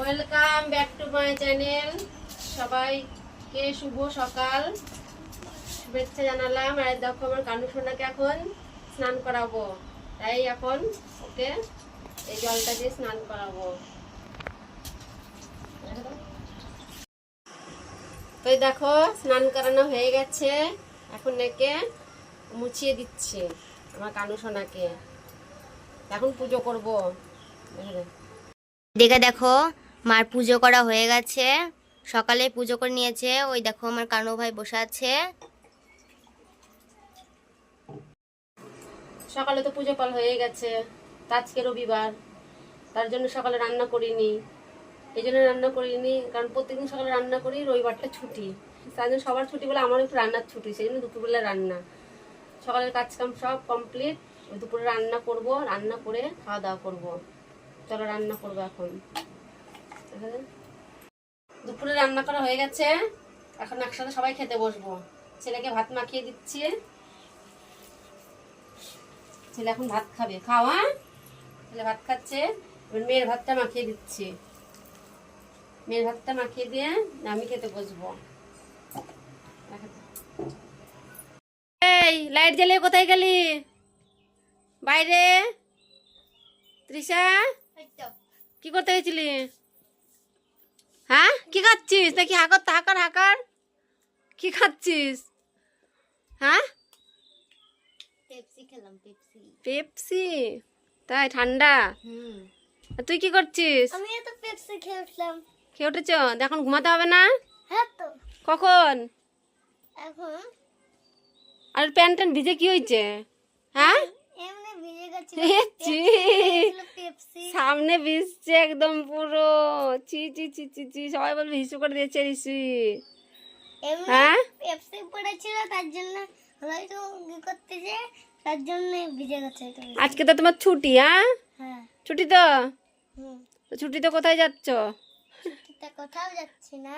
Welcome back to my channel সবাইকে শুভ সকাল। শুভেচ্ছা জানালাম। আর দেখো আমার কানু সোনাকে এখন স্নান করাবো। তাই এখন ওকে এই জলটা দিয়ে স্নান করাবো। তো দেখো, স্নান করানো হয়ে গেছে। এখন একে মুছিয়ে দিচ্ছে আমার কানু সোনাকে। এখন পুজো করব। দেখো। দেখে দেখো মার পুজো করা হয়ে গেছে। সকালে পুজো করে নিয়েছে। ওই দেখো আমার কানু ভাই বসে আছে। সকালে তো পুজো পাল হয়ে গেছে। আজকে রবিবার। তার জন্য সকালে রান্না করিনি। এই জন্য রান্না করিনি। কারণ প্রত্যেকদিন সকালে রান্না করি, রবিবারটা ছুটি। তার জন্য সবার ছুটি বলে আমার একটু রান্নার ছুটি, সেই জন্য দুপুরবেলা রান্না। সকালের কাজকাম সব কমপ্লিট দুপুরে রান্না করব, রান্না করে খাওয়া দাওয়া করব। চলো রান্না করব এখন। দুপুরে রান্না করা হয়ে গেছে। এখন একসাথে সবাই খেতে বসবো। ছেলেকে ভাত মাখিয়ে দিচ্ছি। ছেলে এখন ভাত খাবে। খাওয়া ছেলে ভাত খাচ্ছে। মেয়ের ভাতটা মাখিয়ে দিচ্ছি। মেয়ের ভাতটা মাখিয়ে দিয়ে আমি খেতে বসবো। এই লাইট জ্বালিয়ে কোথায় গেলি? বাইরে? তৃষা? কি করতে গেছিলি? হ্যাঁ? কি খাচ্ছিস? নাকি হাকার হাকার হাকার? কি খাচ্ছিস? হ্যাঁ? পেপসি খেলাম পেপসি। পেপসি? তাই ঠান্ডা? হুম। তুই কি করছিস? আমি তো পেপসি খেয়ে উঠেছ এখন ঘুমাতে হবে না? হ্যাঁ তো। কখন? এখন? আর প্যান্ট ট্যান্ট ভিজে কি হয়েছে? হ্যাঁ? সামনে ভিজছে একদম পুরো। চি চি চি চি চি সবাই বলবে হিসু করে দিয়েছে ঋষি। হ্যাঁ? পেপসি পড়েছিল তার জন্য হয়তো কি করতে যে তার জন্য ভিজে গেছে আজকে তো তোমার ছুটি হ্যাঁ? হ্যাঁ। ছুটি তো? হুম। তো কোথায় যাচ্ছ? তা কোথাও যাচ্ছি না।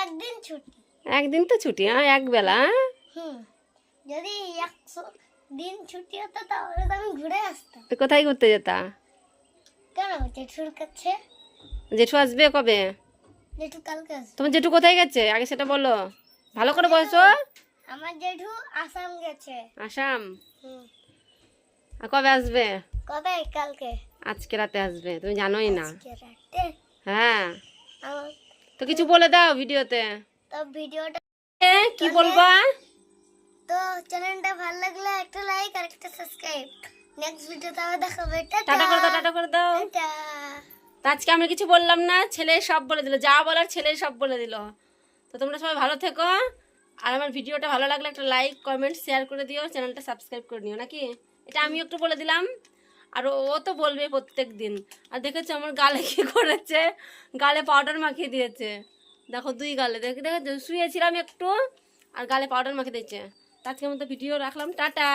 একদিন ছুটি। একদিন তো ছুটি হ্যাঁ এক বেলা হ্যাঁ? হুম। যদি একশো দিন ছুটি হতো তাহলে তো আমি ঘুরে আসতাম। কোথায় ঘুরতে যেতা? কেন? জেঠুর কাছে? জেঠু আসবে কবে? জেঠু কালকে তোমার জেঠু কোথায় গেছে? আগে সেটা বলো। ভালো করে বসো আমার জেঠু আসাম গেছে। আসাম? আর কবে আসবে? কবে? কালকে। আজকে রাতে আসবে তুমি জানোই না। হ্যাঁ। তো কিছু বলে দাও ভিডিওতে। তো ভিডিওটা কি বলবা? তো চ্যানেলটা ভালো লাগলে একটা লাইক আর একটা সাবস্ক্রাইব। নেক্সট ভিডিওতে আবার দেখাবে টাটা। করে দাও টাটা করে দাও। টাটা। তো আজকে আমরা কিছু বললাম না ছেলে সব বলে দিল। যা বলার ছেলে সব বলে দিল। তো তোমরা সবাই ভালো থেকো। আর আমার ভিডিওটা ভালো লাগলে একটা লাইক কমেন্ট শেয়ার করে দিও। চ্যানেলটা সাবস্ক্রাইব করে নিও, নাকি? এটা আমি একটু বলে দিলাম। আর ও তো বলবে প্রত্যেক দিন আর দেখেছ আমার গালে কি করেছে? গালে পাউডার মাখিয়ে দিয়েছে। দেখো দুই গালে। দেখে দেখে শুয়েছিলাম একটু, আর গালে পাউডার মাখিয়ে দিয়েছে। আজকের মতো ভিডিও রাখলাম। টাটা!